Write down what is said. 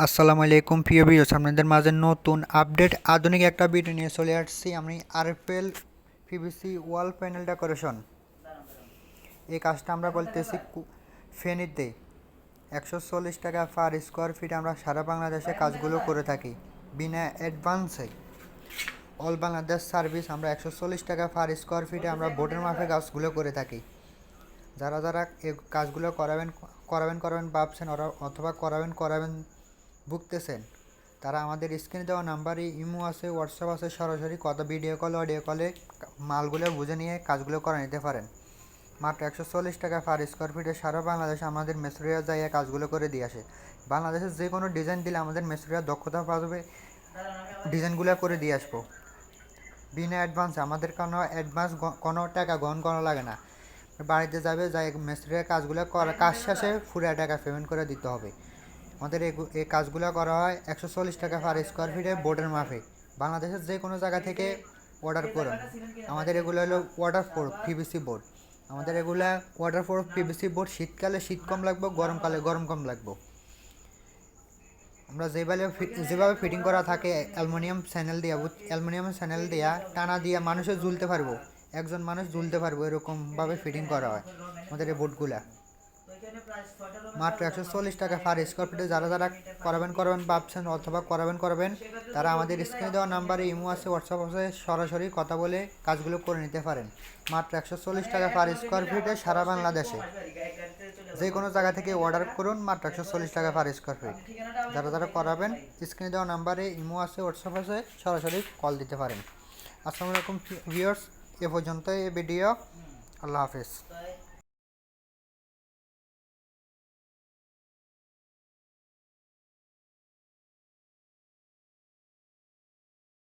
আসসালামু আলাইকুম, প্রিয় ভিউস আপনাদের মাঝে নতুন আপডেট, আধুনিক একটা ভিডিও নিয়ে চলে আসছি আমি RFL PVC wall panel decoration. এই কাজটা আমরা বলতেছি ফেনীতে। একশো চল্লিশ টাকা পার স্কোয়ার ফিট আমরা সারা বাংলাদেশে কাজগুলো করে থাকি, বিনা অ্যাডভান্সে। অল বাংলাদেশ সার্ভিস আমরা একশো চল্লিশ টাকা পার স্কোয়ার ফিটে আমরা বোর্ডের মাফে কাজগুলো করে থাকি। যারা যারা এই কাজগুলো করাবেন করাবেন করাবেন ভাবছেন, ওরা অথবা করাবেন করাবেন ভুগতেছেন। তারা আমাদের স্ক্রিনে দেওয়া নাম্বারে ইমো আছে, হোয়াটসঅ্যাপ আছে, সরাসরি কথা, ভিডিও কল, অডিও কলে মালগুলো বুঝে নিয়ে কাজগুলো করে নিতে পারেন। মাত্র একশো চল্লিশ টাকা পার স্কোয়ার ফিটে সারা বাংলাদেশে আমাদের মেসরিয়া যাইয়ে কাজগুলো করে দিয়ে আসে। বাংলাদেশের যে কোনো ডিজাইন দিলে আমাদের মেসরিয়া দক্ষতা পাবে ডিজাইনগুলো করে দিয়ে আসব। বিনা অ্যাডভান্স আমাদের কোনো অ্যাডভান্স কোনো টাকা গ্রহণ করা লাগে না। বাড়িতে যাবে, যাই মিস্ত্রির কাজগুলো করা, কাজ শেষে ফুরে টাকা পেমেন্ট করে দিতে হবে। আমাদের এই কাজগুলো করা হয় একশো চল্লিশ টাকা পার স্কোয়ার ফিটে বোর্ডের মাফে বাংলাদেশের যে কোনো জায়গা থেকে অর্ডার করুন আমাদের এগুলো হলো ওয়াটার প্রুফ পিভিসি বোর্ড আমাদের এগুলো ওয়াটার প্রুফ পিভিসি বোর্ড শীতকালে শীত কম লাগবে, গরমকালে গরম কম লাগবে। আমরা যেভাবে যেভাবে ফিটিং করা থাকে, অ্যালুমিনিয়াম স্যানেল দিয়া অ্যালুমিনিয়াম স্যানেল দিয়া, টানা দিয়া মানুষে ঝুলতে পারব। একজন মানুষ ঝুলতে পারব, এরকমভাবে ফিটিং করা হয় আমাদের এই বোর্ডগুলা মাত্র একশো চল্লিশ টাকা পার স্কোয়ার ফিটে যারা যারা করাবেন করাবেন, ভাবছেন অথবা করাবেন, করবেন, তারা আমাদের স্ক্রিনে দেওয়া নাম্বারে ইমো আছে হোয়াটসঅ্যাপ আছে, সরাসরি কথা বলে কাজগুলো করে নিতে পারেন। মাত্র একশো চল্লিশ টাকা পার স্কোয়ার ফিটে সারা বাংলাদেশে। যে কোনো জায়গা থেকে অর্ডার করুন, মাত্র একশো চল্লিশ টাকা পার স্কোয়ার ফিট যারা যারা করাবেন স্ক্রিনে দেওয়া নাম্বারে ইমো আছে হোয়াটসঅ্যাপ আছে, সরাসরি কল দিতে পারেন। আসসালামু আলাইকুম ভিউয়ার্স, এ পর্যন্ত এই ভিডিও আল্লাহ হাফেজ।